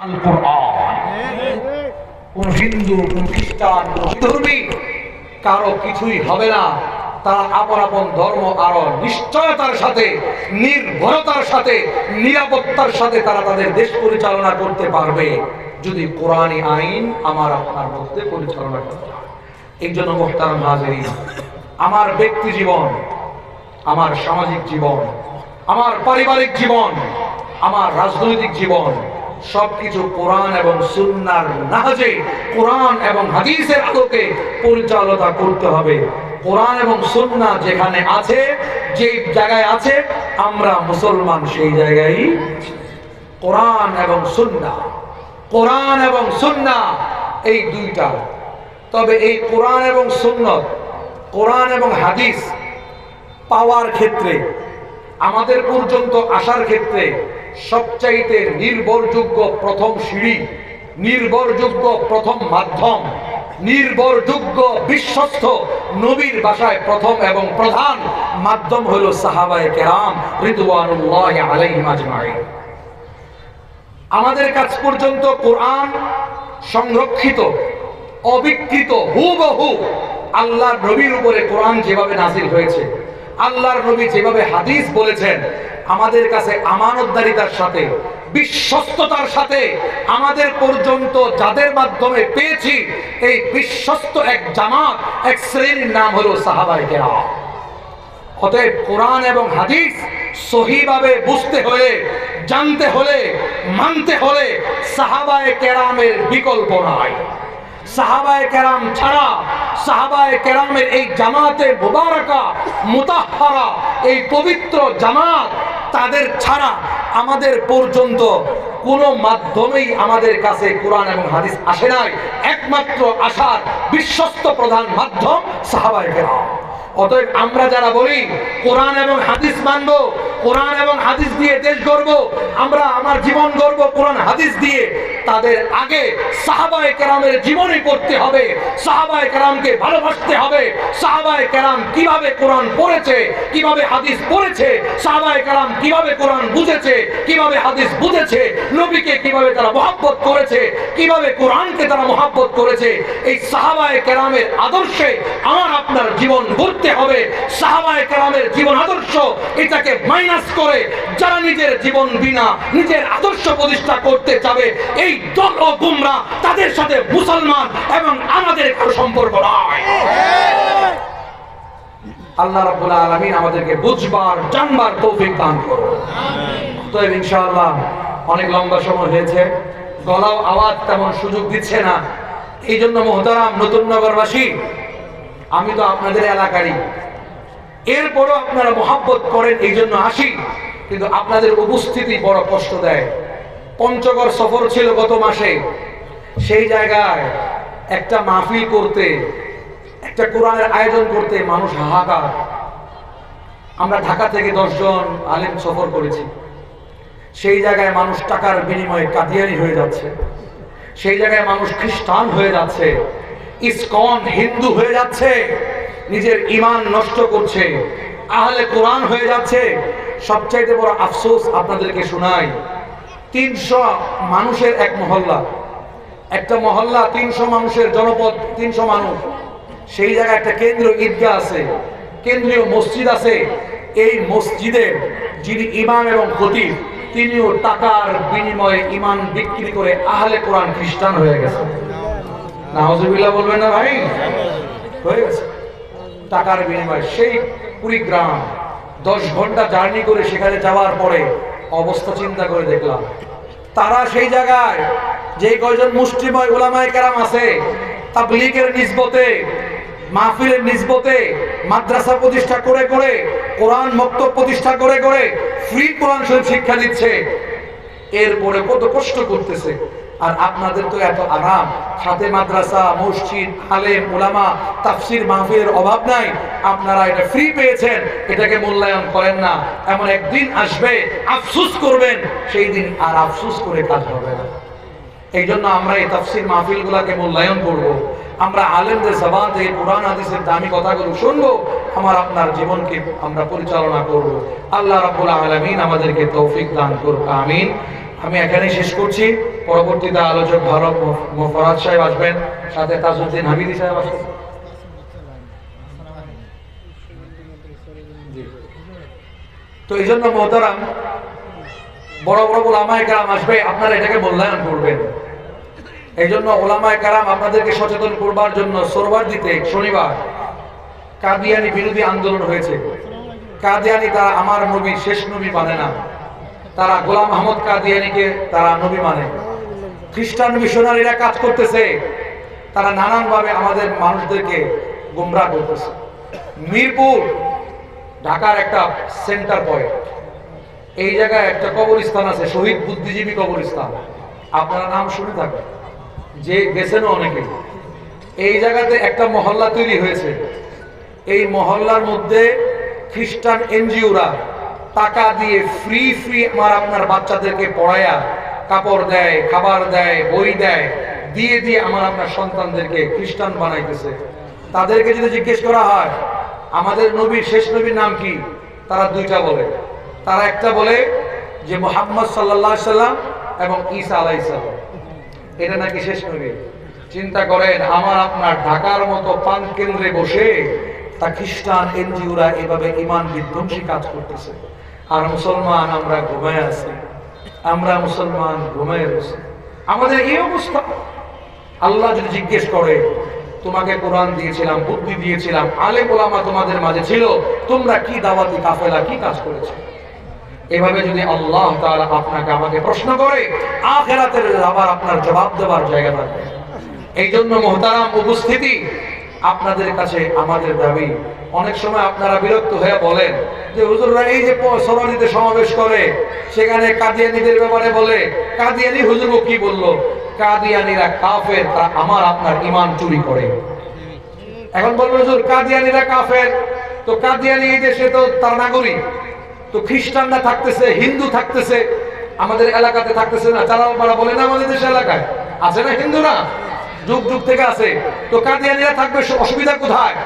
আল হিন্দু, কোন খ্রিস্টান ধর্মী, কারও কিছুই হবে না। তারা আপন আপন ধর্ম আরও নিশ্চয়তার সাথে, নির্ভরতার সাথে, নিরাপত্তার সাথে তারা তাদের দেশ পরিচালনা করতে পারবে। যদি কোরআনী আইন, আমার আপনার মধ্যে পরিচালনা করতে এই জন্য মোহতারাম হাজির আমার ব্যক্তি জীবন, আমার সামাজিক জীবন, আমার পারিবারিক জীবন, আমার রাজনৈতিক জীবন সবকিছু কোরআন এবং সুন্নার নাহাজে কোরআন এবং হাদিসের আলোকে পরিচালনা করতে হবে। কোরআন এবং সুন্না যেখানে আছে যে জায়গায় আছে, আমরা মুসলমান সেই জায়গায় কোরআন এবং সুন্না। কোরআন এবং সুন্না, এই দুইটা। তবে এই কোরআন এবং সুন্নত, কোরআন এবং হাদিস পাওয়ার ক্ষেত্রে, আমাদের পর্যন্ত আসার ক্ষেত্রে সবচাইতে নির্ভরযোগ্য প্রথম সিঁড়ি, নির্ভরযোগ্য প্রথম মাধ্যম, নির্ভরযোগ্য বিশ্বস্ত নবীর ভাষায় প্রথম এবং প্রধান মাধ্যম হলো সাহাবায়ে কেরাম রিদওয়ানুল্লাহ আলাইহিম আমাদের কাছ পর্যন্ত কোরআন সংরক্ষিত, অবিকৃত, হুবহু আল্লাহ নবীর উপরে কোরআন যেভাবে নাজিল হয়েছে আল্লাহর নবী যেভাবে হাদিস বলেছেন, আমাদের কাছে আমানতদারিতার সাথে, বিশ্বস্ততার সাথে, আমাদের পর্যন্ত যাদের মাধ্যমে পেয়েছি, এই বিশ্বস্ত এক জামাত, এক শ্রেণির নাম হলো সাহাবাই কেরাম। অতএব কোরআন এবং হাদিস সহিভাবে বুঝতে হলে, জানতে হলে, মানতে হলে সাহাবায়ে কেরামের বিকল্প নাই। তাদের ছাড়া আমাদের পর্যন্ত মাধ্যমেই আমাদের কাছে কোরআন এবং হাদিস আসে নাই। একমাত্র আসার বিশ্বস্ত প্রধান মাধ্যম সাহাবায়ে কেরাম। অতএব আমরা যারা বলি, কোরআন এবং হাদিস মানব, কোরআন এবং হাদিস দিয়ে দেশ গর্ব আমরা আমার জীবন গর্ব কোরআন হাদিস দিয়ে তাদের আগে সাহাবায়ে কেরামের জীবনে পড়তে হবে। সাহাবায়ে কেরামকে ভালোবাসতে হবে। সাহাবায়ে কেরাম কীভাবে কোরআন পড়েছে, কীভাবে হাদিস পড়েছে, সাহাবায়ে কেরাম কীভাবে কোরআন বুঝেছে, কীভাবে হাদিস বুঝেছে, নবীকে কীভাবে তারা মহাব্বত করেছে, কীভাবে কোরআনকে তারা মহাব্বত করেছে, এই সাহাবায়ে কেরামের আদর্শে আমার আপনার জীবন গড়তে হবে। সাহাবায়ে কেরামের জীবন আদর্শ এটাকে মাইনাস করে, যারা নিজের জীবন বিনা, নিজের আদর্শ প্রতিষ্ঠা করতে চাবে, এই দল ও গুমরা তাদের সাথে মুসলমান এবং আমাদের কোনো সম্পর্ক নয়। আল্লাহ রাব্বুল আলামিন আমাদেরকে বুঝবার, জানবার তৌফিক দান করুন। অতএব ইনশাআল্লাহ অনেক লম্বা সময় হয়েছে, গলাও আওয়াজ তেমন সুযোগ দিচ্ছে না। এই জন্য মোহতারাম, নতুন নগরবাসী, আমি তো আপনাদের এলাকারই। এরপরও আপনারা মোহাব্বত করেন এই জন্য আসি। কিন্তু আপনাদের উপস্থিতি বড় কষ্ট দেয়। পঞ্চগড় সফর ছিল গত মাসে। সেই জায়গায় একটা মাহফিল করতে, একটা কোরআনের আয়োজন করতে মানুষ হাহাকার। আমরা ঢাকা থেকে দশজন আলেম সফর করেছি। সেই জায়গায় মানুষ টাকার বিনিময়ে কাদিয়ানি হয়ে যাচ্ছে। সেই জায়গায় মানুষ খ্রিস্টান হয়ে যাচ্ছে। ইসকন হিন্দু হয়ে যাচ্ছে। নিজের ইমান নষ্ট করছে। আহলে কোরআন হয়ে যাচ্ছে। সবচাইতে বড় আফসোস আপনাদেরকে শোনাই তিনশো মানুষের এক মহল্লা। একটা মহল্লা তিনশো মানুষের জনপদ তিনশো মানুষ। সেই জায়গায় একটা কেন্দ্রীয় ঈদগাহ আছে, কেন্দ্রীয় মসজিদ আছে। এই মসজিদের যিনি ইমাম এবং খতিব, তিনিও টাকার বিনিময়ে ইমান বিক্রি করে আহলে কোরআন খ্রিস্টান হয়ে গেছে। নাহজুবিল্লাহ বলবেন না ভাই? হয়ে গেছে। টাকার বিনিময়ে সেই কুড়িগ্রাম দশ ঘণ্টা জার্নি করে সেখানে যাওয়ার পরে অবস্থা চিন্তা করে দেখলাম। তারা সেই জায়গায় যে কয়জন মুষ্টিময় ওলামায় কেরাম আছে, তাবলিগের নিজবতে মাহফিলের নিজবতে মাদ্রাসা প্রতিষ্ঠা করে করে, কোরআন মুক্ত প্রতিষ্ঠা করে করে ফ্রি কোরআন শিক্ষা দিচ্ছে। এরপরে কত কষ্ট করতেছে। আর আপনাদের তো এত আরাম। সাথে মাদ্রাসা, মসজিদ, আলেম ওলামা তাফসির মাহফিলের অভাব নাই। আপনারা এটা ফ্রি পেয়েছেন, এটাকে মূল্যায়ন করেন না। এমন একদিন আসবে, আফসুস করবেন, সেই দিন আর আফসুস করে কাজ হবে না। এই জন্য আমরা এই তাফসির মাহফিল গুলাকে মূল্যায়ন করব। আমরা আলেমদের জবান থেকে কোরআন, হাদিসের দামি কথাগুলো শুনব, আমার আপনার জীবনকে আমরা পরিচালনা করব। আল্লাহ রাব্বুল আলামিন আমাদেরকে তৌফিক দান করুক, আমিন। আমি এখানেই শেষ করছি। পরবর্তীতে আলোচক ভালো ফরাজ সাহেব আসবেন, সাথে তাজউদ্দিন হামিদি সাহেব আসবেন। তো এই জন্য মহতারাম, বড় বড় ওলামায় কারাম আসবে, আপনারা এটাকে মূল্যায়ন করবেন। এই জন্য ওলামায় কারাম আপনাদেরকে সচেতন করবার জন্য সোরবার দিতে শনিবার কাদিয়ানি বিরোধী আন্দোলন হয়েছে। কাদিয়ানি তারা আমার নবী, শেষ নবী মানে না। তারা গোলাম আহমদ কাদিয়ানিকে তারা নবী মানে। খ্রিস্টান মিশনারিরা কাজ করতেছে। তারা নানানভাবে আমাদের মানুষদেরকে গুমরাহ করতেছে। মিরপুর, ঢাকার একটা সেন্টার পয়েন্ট এই জায়গায় একটা কবরস্থান আছে, শহীদ বুদ্ধিজীবী কবরস্থান। আপনারা নাম শুনে থাকবেন। যে গেছেনও অনেকে। এই জায়গাতে একটা মহল্লা তৈরি হয়েছে। এই মহল্লার মধ্যে খ্রিস্টান এনজিওরা টাকা দিয়ে ফ্রি ফ্রি আমার আপনার বাচ্চাদেরকে পড়ায়া কাপড় দেয়, খাবার দেয়, বই দেয়, দিয়ে দিয়ে আমার আপনার সন্তানদেরকে খ্রিস্টান বানাইতেছে। তাদেরকে যদি জিজ্ঞেস করা হয়, আমাদের নবীর শেষ নবীর নাম কি? তারা দুইটা বলে। তারা একটা বলে যে মোহাম্মদ সাল্লাহ সাল্লাম এবং ঈসা আলাইসাল্লাম এটা নাকি শেষ নবী? চিন্তা করেন, আমার আপনার ঢাকার মতো পান কেন্দ্রে বসে তা খ্রিস্টান এনজিওরা এভাবে ইমান বিধ্বংসী কাজ করতেছে। আর মুসলমান আমরা ঘুমায় আছি। আমরা মুসলমান ঘুমায় আছি আমাদের এই অবস্থা। আল্লাহ যদি জিজ্ঞেস করে, তোমাকে কোরআন দিয়েছিলাম, বুদ্ধি দিয়েছিলাম আলে ওলামা তোমাদের মাঝে ছিল, তোমরা কি দাওয়াতি কাফেলা, কি কাজ করেছ? এভাবে যদি আল্লাহ তাআলা আপনাকে আমাকে প্রশ্ন করে, আখেরাতের আবার আপনার জবাব দেওয়ার জায়গা থাকবে। এই জন্য মোহতারাম উপস্থিতি আপনাদের কাছে আমাদের দাবি। অনেক সময় আপনারা বিরক্ত হয়ে বলেন যে, হুজুররা এই যে সমাধিতে সমাবেশ করে, সেখানে কাদিয়ানিদের ব্যাপারে বলে, কাদিয়ানি হুজুর কি বলল? কাদিয়ানিরা কাফের, তারা আমার আপনার ইমান চুরি করে। এখন বলব, হুজুর, কাদিয়ানিরা কাফের। তো কাদিয়ানি এই দেশে তো তার নাগরিক। তো খ্রিস্টানরা থাকতেছে, হিন্দু থাকতেছে, আমাদের এলাকাতে থাকতেছে না। যারা বলে না আমাদের দেশের এলাকায়, আছে না হিন্দুরা? যুগ যুগ থেকে আছে। তো কাদিয়ানিরা থাকবে অসুবিধা কোথায়?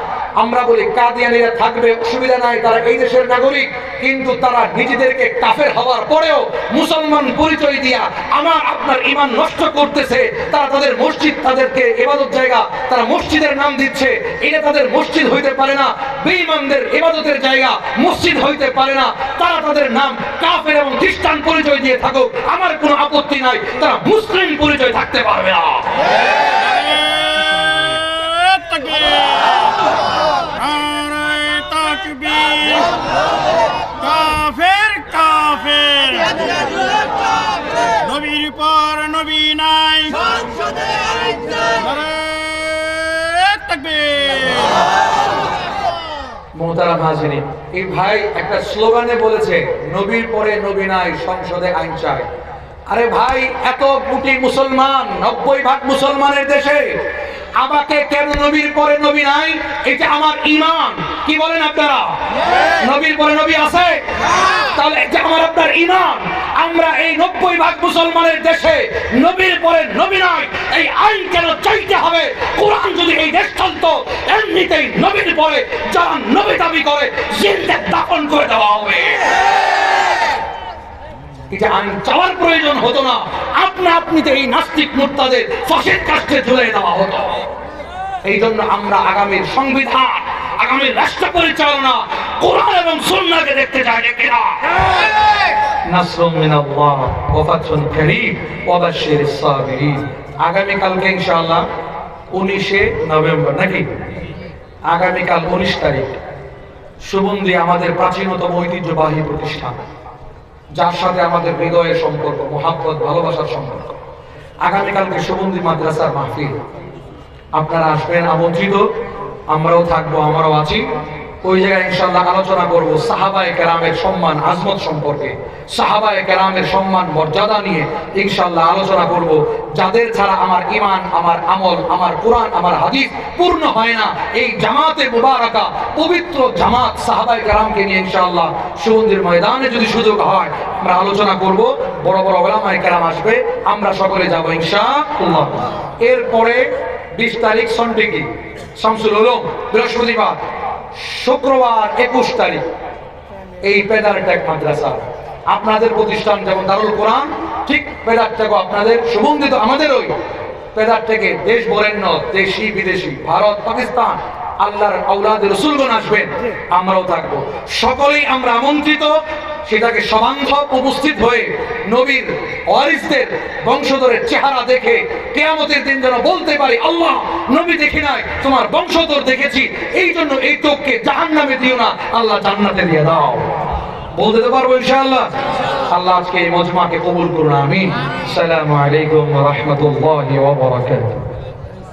আমরা বলি কাদিয়ানিরা থাকবে, অসুবিধা নাই, তারা এই দেশের নাগরিক, কিন্তু তারা নিজেদেরকে কাফের হওয়ার পরেও মুসলমান পরিচয় দিয়া আমার আপনার ইমান নষ্ট করতেছে। তারা তাদের মসজিদ, তাদেরকে এবাদত জায়গা, তারা মসজিদের নাম দিচ্ছে। এটা তাদের মসজিদ হইতে পারে না, বেঈমানদের এবাদতের জায়গা মসজিদ হইতে পারে না। তারা তাদের নাম কাফের এবং খ্রিস্টান পরিচয় দিয়ে থাকুক, আমার কোনো আপত্তি নাই, তারা মুসলিম পরিচয় থাকতে পারবে না। কাফের কাফের। নবীর পর নবী নাই। এই ভাই একটা স্লোগানে বলেছে, নবীর পরে নবী নাই, সংসদে আইন চায় আরে ভাই, এত কোটি মুসলমান, নব্বই ভাগ মুসলমানের দেশে আমাকে কেন নবীর পরে নবী নাই? এটা আমার ইমান কি বলেন আপনারা? নবীর পরে নবী আছে? তাহলে এটা আমার আপনার ইমান আমরা এই নব্বই ভাগ মুসলমানের দেশে নবীর পরে নবী নাই। এই আইন কেন চাইতে হবে? কোরআন যদি এই দেশ চলতো এমনিতেই নবীর পরে যারা নবী দাবি করে জিন্দে দাফন করে দেওয়া হবে। এটা আইন চাওয়ার প্রয়োজন হতো না। আপনা এই নাস্তিক মুক্তাদের ফাঁসের কাছে দেওয়া হতো। এই জন্য আমরা আগামীর সংবিধান রাষ্ট্র পরিচালনা, কোরআন এবং দেখতে চাই যে কিনা নাসরুম মিনাল্লাহ ওয়া ফাতহুন কারীম, ওয়া বাশশিরিস সাবিরিন। আগামী কালকে ইনশাআল্লাহ 19শে নভেম্বর, নাকি? আগামীকাল 19 তারিখ। সুবন্দি আমাদের প্রাচীনতম ঐতিহ্যবাহী প্রতিষ্ঠান। যার সাথে আমাদের হৃদয়ের সম্পর্ক মোহাম্মত ভালোবাসার সম্পর্ক। আগামীকালকে সুগন্ধি মাদ্রাসার মাহফিল। আপনারা আসবেন আমন্ত্রিত, আমরাও থাকব, আমরাও আছি। ওই জায়গায় ইনশাল্লাহ আলোচনা করব সাহাবায়ে কেরামের সম্মান, আজমত সম্পর্কে। সাহাবায়ে কেরামের সম্মান, মর্যাদা নিয়ে ইনশাল্লাহ আলোচনা করব। যাদের ছাড়া আমার ইমান আমার আমল, আমার কোরআন, আমার হাদিস পূর্ণ হয় না, এই জামাতে মুবারাকা, পবিত্র জামাত সাহাবায়ে কেরামকে নিয়ে ইনশাল্লাহ সুমন্দির ময়দানে যদি সুযোগ হয়, আমরা আলোচনা করব। বড় বড় ওলামায়ে কেরাম আসবে, আমরা সকলে যাব ইনশাআল্লাহ। এরপরে বিশ তারিখ সন্ডিকি শামসুল উলুম, বৃহস্পতিবার। শুক্রবার একুশ তারিখ, এই পেদার টেক মাদ্রাসা। আপনাদের প্রতিষ্ঠান যেমন দারুল কোরআন, ঠিক পেদার থেকে আপনাদের, সুগন্ধিত আমাদের ওই পেদার থেকে দেশ বরেণ্য, দেশি, বিদেশি, ভারত, পাকিস্তান আল্লাহর আউলাদ রসুলগণ আসবেন, আমরাও থাকব। সকলেই আমরা আমন্ত্রিত, সেটাকে সবান্ধব উপস্থিত হয়ে নবীর ওয়ারিসদের বংশধরের চেহারা দেখে কেয়ামতের দিন যেন বলতে পারি, আল্লাহ, নবী দেখি নাই, তোমার বংশধর দেখেছি এই জন্য এই চোখকে জাহান নামে দিও না, আল্লাহ জান্নাতে দিয়ে দাও। বলতে তো পারব ইনশাআল্লাহ। আল্লাহ আজকে এই মজমাকে কবুল করুন, আমিন। সালামু আলাইকুম রাহমাতুল্লাহি ওয়া বারাকাতুহু।